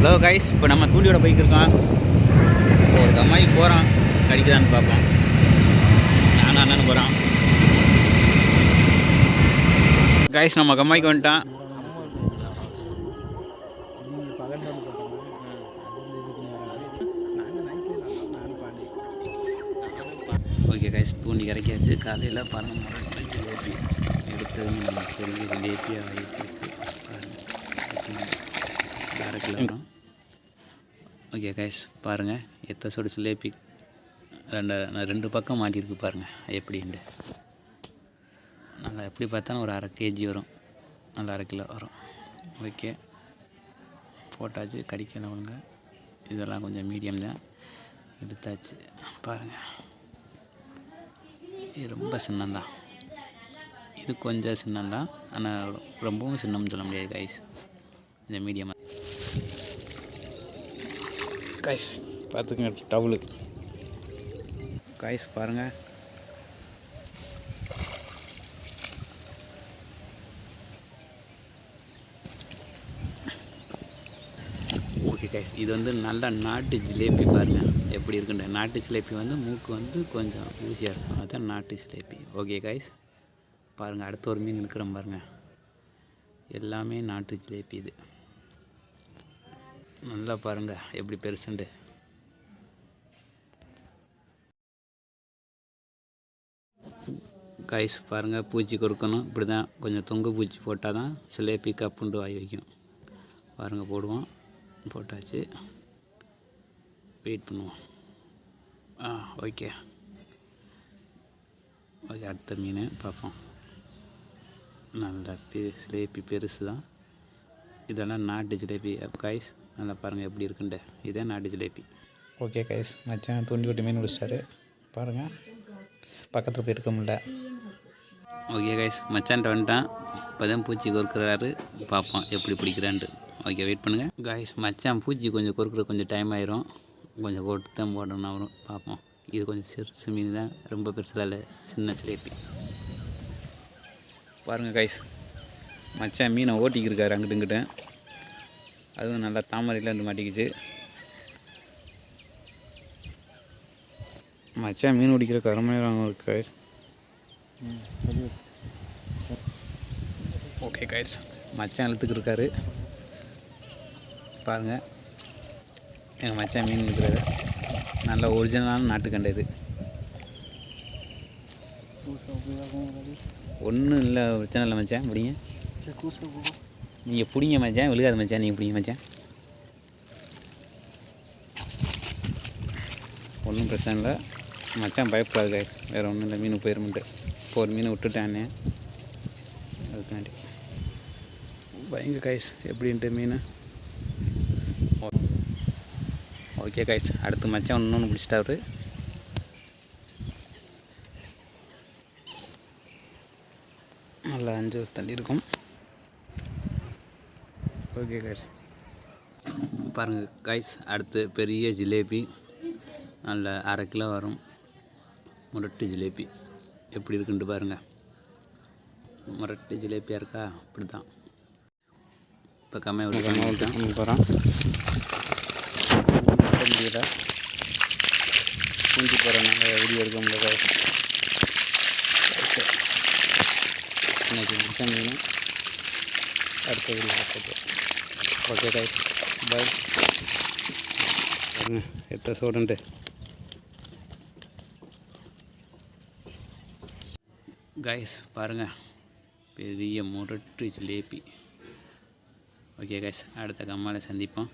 Hello guys இப்போ நம்ம தூண்டியோட bike இருக்கோம் ஒரு கம்மாய்க்கு போகிறோம் கடிக்குதான்னு பார்ப்போம். நானும் அண்ணன் போகிறோம் கைஸ் நம்ம கம்மாய்க்கு வந்துட்டான். ஓகே கைஸ் தூண்டி இறக்கியாச்சு. காலையில் பறந்து மரம் ஜிலேபி எடுத்து நம்ம பெரிய ஜிலேபியாக ஆகிட்டு அரை கிலோ வரும் ஓகே கைஸ் பாருங்கள் எத்த சொடு சிலேபி ரெண்டு ரெண்டு பக்கம் மாட்டியிருக்கு பாருங்கள் எப்படின்ட்டு. நல்லா எப்படி பார்த்தாலும் ஒரு அரை கேஜி வரும். நல்லா அரை கிலோ வரும். ஓகே போட்டாச்சு கடிக்கல ஒழுங்க. இதெல்லாம் கொஞ்சம் மீடியம் தான். எடுத்தாச்சு. பாருங்கள் இது ரொம்ப சின்னந்தான் இது கொஞ்சம் சின்னந்தான் ஆனால் ரொம்பவும் சின்னம்னு சொல்ல முடியாது கைஸ் கொஞ்சம் மீடியமாக காய்ஸ் பார்த்துக்குங்க டவுலு காய்ஸ் பாருங்கள் ஓகே கைஸ் இது வந்து நல்லா நாட்டு ஜிலேபி பாருங்கள் எப்படி இருக்குன்ற நாட்டு ஜிலேபி வந்து மூக்கு வந்து கொஞ்சம் ஊசியாக இருக்கும். அதுதான் நாட்டு ஜிலேபி. ஓகே கைஸ் பாருங்கள் அடுத்த ஒரு மீன் இருக்கிறோம் பாருங்கள் எல்லாமே நாட்டு ஜிலேபி இது. நல்லா பாருங்கள் எப்படி பெருசுண்டு கைஸ் பாருங்கள் பூச்சி கொடுக்கணும். இப்படி தான் கொஞ்சம் தொங்கு பூச்சி போட்டால் தான் சிலேபி கப்புண்டு வாய் வைக்கும். பாருங்கள் போடுவோம். போட்டாச்சு. வெயிட் பண்ணுவோம். ஆ ஓகே ஓகே அடுத்த மீன் பார்ப்போம். நல்லா பெ சிலேபி பெருசு தான் இதெல்லாம் நாட்டு ஜிலேபி கைஸ் நல்லா பாருங்கள் எப்படி இருக்குன்ட்டு. இதே நாட்டு ஜிலேபி ஓகே கைஸ் மச்சான் தூண்டி விட்டு மீன் பிடிச்சிட்டாரு. பாருங்கள் பக்கத்தில் போய் இருக்க முடியல. ஓகே கைஸ் மச்சான்ட்ட வந்துட்டான். இப்போ தான் பூச்சி கொறுக்கிறாரு. பார்ப்போம் எப்படி பிடிக்கிறான்ட்டு. ஓகே வெயிட் பண்ணுங்கள் கைஸ் மச்சான் பூச்சி கொஞ்சம் கொறுக்கிற கொஞ்சம் டைம் ஆயிரும். கொஞ்சம் போட்டு தான் போடணும் வரும் பார்ப்போம். இது கொஞ்சம் சிறுசு மீன் தான். ரொம்ப பெருசில் இல்லை சின்ன சிலேபி பாருங்கள் கைஸ் மச்சான் மீனை ஓட்டிக்கிருக்காரு அங்கிட்டு இங்கிட்டு அதுவும் நல்லா தாமரையில் வந்து மாட்டிக்கிச்சு. மச்சான் மீன் பிடிக்கிற கருமையாக இருக்கு கைஸ் ஓகே கைஸ் மச்சான் இழுத்துக்கிருக்காரு பாருங்கள் எங்கள் மச்சான் மீன் இருக்கிறாரு நல்ல ஒரிஜினலான நாட்டுக்கண்டை இது. ஒன்றும் இல்லை பிரச்சனை இல்லை மச்சான் முடியுங்க. நீங்கள் பிடிங்க மச்சான். விழுகாத மச்சான். நீங்கள் பிடிங்க மச்சான். ஒன்றும் பிரச்சனை இல்லை. மச்சான் பயப்படாது கைஸ் வேறு ஒன்றும் இல்லை. மீன் போயிருமெண்ட்டு இப்போ ஒரு மீனை விட்டுட்டானே. அதுக்காண்டி. பயங்க கைஸ் எப்படின்ட்டு மீன்? ஓகே கைஸ் அடுத்து மச்சான் இன்னொன்று பிடிச்சிட்டாரு நல்லா அஞ்சு தள்ளி இருக்கும் ஓகே கைஸ் பாருங்கள் கைஸ் அடுத்து பெரிய ஜிலேபி. நல்ல அரை கிலோ வரும். முரட்டு ஜிலேபி. எப்படி இருக்குன்ட்டு பாருங்கள் முரட்டு ஜிலேபியாக இருக்கா? இப்படி தான் இப்போ கம்மியாக விட்டு போகிறோம் முடியல குஞ்சு போகிறனால வீடியோ எடுக்க முடியல இன்னைக்கு முடிச்ச மீன். அடுத்த வீடியோ பார்த்துட்டு ஓகே கைஸ் பாய் பாருங்க எத்த சோடுன்ட்டு கைஸ் பாருங்கள் பெரிய முரட்டு ஜிலேபி. ஓகே கைஸ் அடுத்த கம்மாவில் சந்திப்போம்.